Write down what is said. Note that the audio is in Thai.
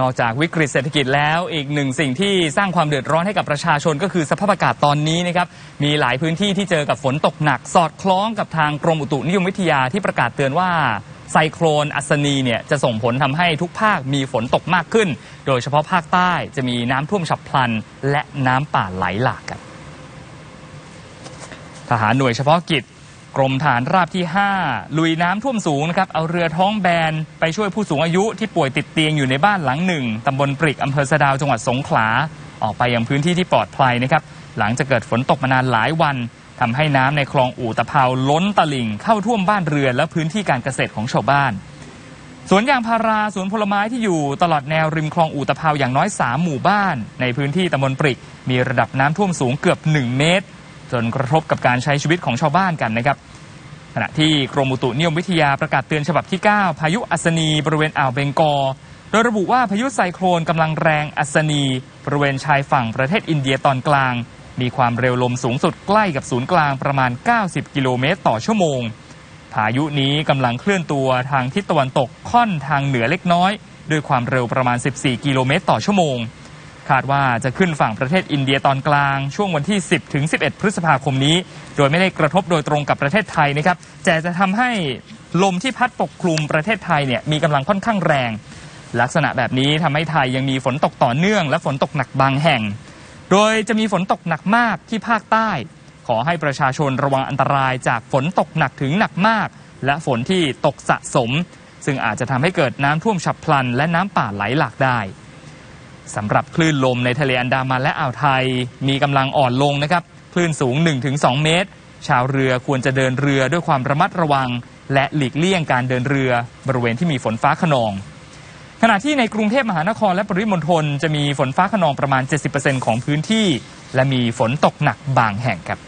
นอกจากวิกฤตเศรษฐกิจแล้วอีกหนึ่งสิ่งที่สร้างความเดือดร้อนให้กับประชาชนก็คือสภาพอากาศตอนนี้นะครับมีหลายพื้นที่ที่เจอกับฝนตกหนัก สอดคล้องกับทางกรมอุตุนิยมวิทยาที่ประกาศเตือนว่าไซโครนอัศนีเนี่ยจะส่งผลทำให้ทุกภาคมีฝนตกมากขึ้น โดยเฉพาะภาคใต้จะมีน้ำท่วมฉับพลัน และน้ำป่าไหลหลากกันทหารหน่วยเฉพาะกิจ กรมฐานราบที่ 5 ลุยน้ำท่วมสูงนะครับ เอาเรือท้องแบนไปช่วยผู้สูงอายุที่ป่วยติดเตียงอยู่ในบ้านหลังหนึ่งตำบลปริกอำเภอสะดาวจังหวัดสงขลา ออกไปยังพื้นที่ที่ปลอดภัยนะครับ หลังจากเกิดฝนตกมานานหลายวันทำให้น้ำในคลองอู่ตะเภาล้นตลิ่งเข้าท่วมบ้านเรือนและพื้นที่การเกษตรของชาวบ้านสวนยางพาราสวนผลไม้ที่อยู่ตลอดแนวริมคลองอู่ตะเภาอย่างน้อย 3 หมู่บ้าน ในพื้นที่ตำบลปริก มีระดับน้ำท่วมสูงเกือบ 1 เมตร จนกระทบกับการใช้ชีวิตของชาวบ้านกันนะครับขณะที่กรมอุตุนิยมวิทยาประกาศเตือนฉบับที่ 9 พายุอัศนีบริเวณอ่าวเบงกอโดยระบุว่าพายุไซโครนกำลังแรงอัศนีบริเวณชายฝั่งประเทศอินเดียตอนกลาง มีความเร็วลมสูงสุดใกล้กับศูนย์กลางประมาณ 90 กิโลเมตรต่อชั่วโมง พายุนี้กำลังเคลื่อนตัวทางทิศตะวันตกค่อนทางเหนือเล็กน้อย ด้วยความเร็วประมาณ 14 กิโลเมตรต่อชั่วโมง คาดว่าจะขึ้นฝั่งประเทศอินเดียตอนกลาง ช่วงวันที่ 10 ถึง 11 พฤษภาคมนี้ โดยไม่ได้กระทบโดยตรงกับประเทศไทยนะครับแต่จะทำให้ลมที่พัดปกคลุมประเทศไทยเนี่ยมีกำลังค่อนข้างแรง ลักษณะแบบนี้ทำให้ไทยยังมีฝนตกต่อเนื่อง และฝนตกหนักบางแห่ง โดยจะมีฝนตกหนักมากที่ภาคใต้ ขอให้ประชาชนระวังอันตรายจากฝนตกหนักถึงหนักมาก และฝนที่ตกสะสม ซึ่งอาจจะทำให้เกิดน้ำท่วมฉับพลัน และน้ำป่าไหลหลากได้ สำหรับคลื่นลมในทะเลอันดามันและอ่าวไทย มีกำลังอ่อนลงนะครับ คลื่นสูง 1-2 เมตร ชาวเรือควรจะเดินเรือด้วยความระมัดระวัง และหลีกเลี่ยงการเดินเรือบริเวณที่มีฝนฟ้าขนอง ขณะที่ในกรุงเทพมหานครและปริมณฑลจะมีฝนฟ้าขนองประมาณ 70%ของพื้นที่ และมีฝนตกหนักบางแห่งครับ